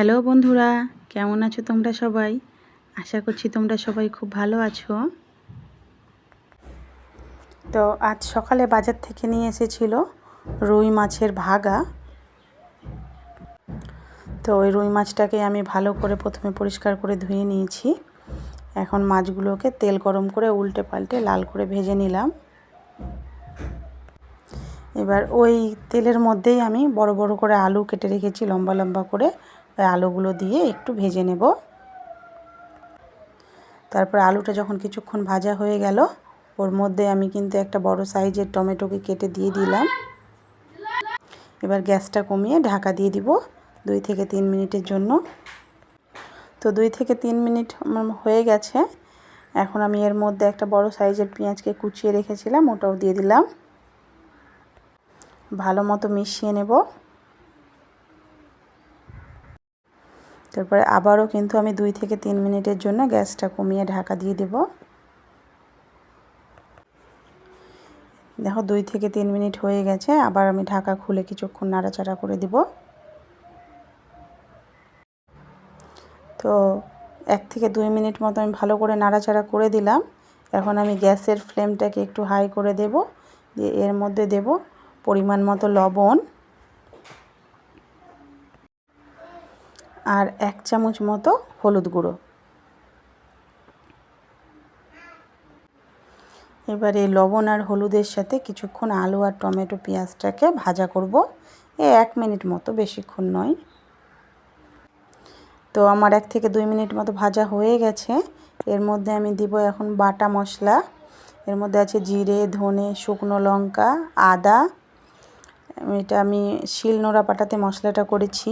Hello বন্ধুরা, কেমন আছো তোমরা সবাই? আশা করছি তোমরা সবাই খুব ভালো আছো। তো আজ সকালে বাজার থেকে নিয়ে এসেছিল রুই মাছের ভাগা। তো ওই রুই মাছটাকে আমি ভালো করে প্রথমে পরিষ্কার করে ধুয়ে নিয়েছি। এখন মাছগুলোকে তেল গরম করে উল্টে পাল্টে লাল করে ভেজে নিলাম। এবার ওই তেলের মধ্যেই আমি বড় বড় করে আলু কেটে রেখেছি, লম্বা লম্বা করে। আলুগুলো দিয়ে একটু ভেজে নেব। তারপর আলুটা যখন কিছুক্ষণ ভাজা হয়ে গেল, ওর মধ্যে আমি কিন্তু একটা বড় সাইজের টমেটোকে কেটে দিয়ে দিলাম। এবার গ্যাসটা কমিয়ে ঢাকা দিয়ে দিব দুই থেকে তিন মিনিটের জন্য। তো দুই থেকে তিন মিনিট হয়ে গেছে। এখন আমি এর মধ্যে একটা বড় সাইজের পেঁয়াজকে কুচিয়ে রেখেছিলাম, ওটাও দিয়ে দিলাম। ভালো মতো মিশিয়ে নেব। তারপরে আবারও কিন্তু আমি দুই থেকে তিন মিনিটের জন্য গ্যাসটা কমিয়ে ঢাকা দিয়ে দেব। দেখো দুই থেকে তিন মিনিট হয়ে গেছে, আবার আমি ঢাকা খুলে কিছুক্ষণ নাড়াচাড়া করে দেব। তো এক থেকে দুই মিনিট মতো আমি ভালো করে নাড়াচাড়া করে দিলাম। এখন আমি গ্যাসের ফ্লেমটাকে একটু হাই করে দেব, দিয়ে এর মধ্যে দেব পরিমাণ মতো লবণ। আর এক চামচ মতো হলুদ গুঁড়ো। এবারে লবণ আর হলুদের সাথে কিছুক্ষণ আলু আর টমেটো পেঁয়াজটাকে ভাজা করব। এ এক মিনিট মতো, বেশিক্ষণ নয়। তো আমার এক থেকে দুই মিনিট মতো ভাজা হয়ে গেছে। এর মধ্যে আমি দিব এখন বাটা মশলা। এর মধ্যে আছে জিরে, ধনে, শুকনো লঙ্কা, আদা। এটা আমি শিল নোড়া পাটাতে মশলাটা করেছি।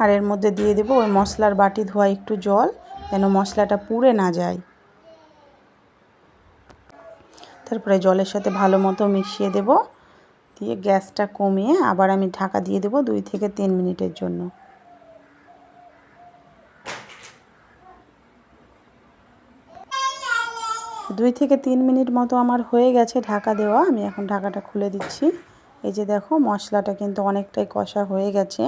আর এর মধ্যে দিয়ে দেবো ওই মশলার বাটি ধোয়া একটু জল, যেন মশলাটা পুড়ে না যায়। তারপরে জলের সাথে ভালো মতো মিশিয়ে দেব, দিয়ে গ্যাসটা কমিয়ে আবার আমি ঢাকা দিয়ে দেবো দুই থেকে তিন মিনিটের জন্য। দুই থেকে তিন মিনিট মতো আমার হয়ে গেছে ঢাকা দেওয়া, আমি এখন ঢাকাটা খুলে দিচ্ছি। এই যে দেখো, মশলাটা কিন্তু অনেকটাই কষা হয়ে গেছে।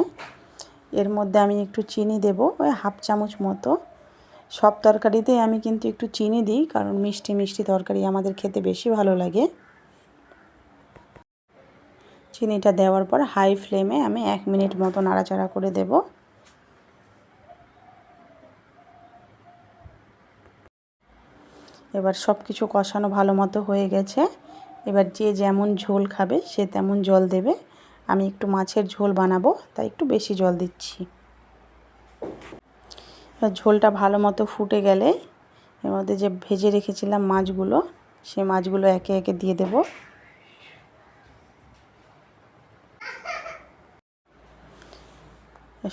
এর মধ্যে আমি একটু চিনি দেব, ওই হাফ চামচ মতো। সব তরকারিতেই আমি কিন্তু একটু চিনি দিই, কারণ মিষ্টি মিষ্টি তরকারি আমাদের খেতে বেশি ভালো লাগে। চিনিটা দেওয়ার পর হাই ফ্লেমে আমি এক মিনিট মতো নাড়াচাড়া করে দেব। এবার সব কিছু কষানো ভালো মতো হয়ে গেছে। এবার যে যেমন ঝোল খাবে সে তেমন জল দেবে। আমি একটু মাছের ঝোল বানাবো, তাই একটু বেশি জল দিচ্ছি। ঝোলটা ভালো মতো ফুটে গেলে এর মধ্যে যে ভেজে রেখেছিলাম মাছগুলো, সে মাছগুলো একে একে দিয়ে দেব।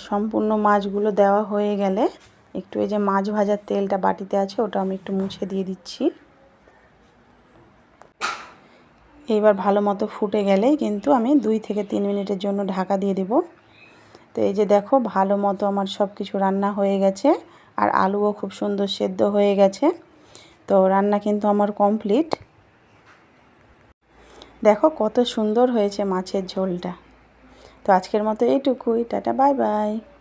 সম্পূর্ণ মাছগুলো দেওয়া হয়ে গেলে একটু এই যে মাছ ভাজার তেলটা বাটিতে আছে, ওটা আমি একটু মুছে দিয়ে দিচ্ছি। এইবার ভালো মতো ফুটে গেলে কিন্তু আমি দুই থেকে তিন মিনিটের জন্য ঢাকা দিয়ে দেব। তো এই যে দেখো, ভালো মতো আমার সব কিছু রান্না হয়ে গেছে আর আলুও খুব সুন্দর সেদ্ধ হয়ে গেছে। তো রান্না কিন্তু আমার কমপ্লিট। দেখো কত সুন্দর হয়েছে মাছের ঝোলটা। তো আজকের মতো এইটুকুই, টাটা, বাই বাই।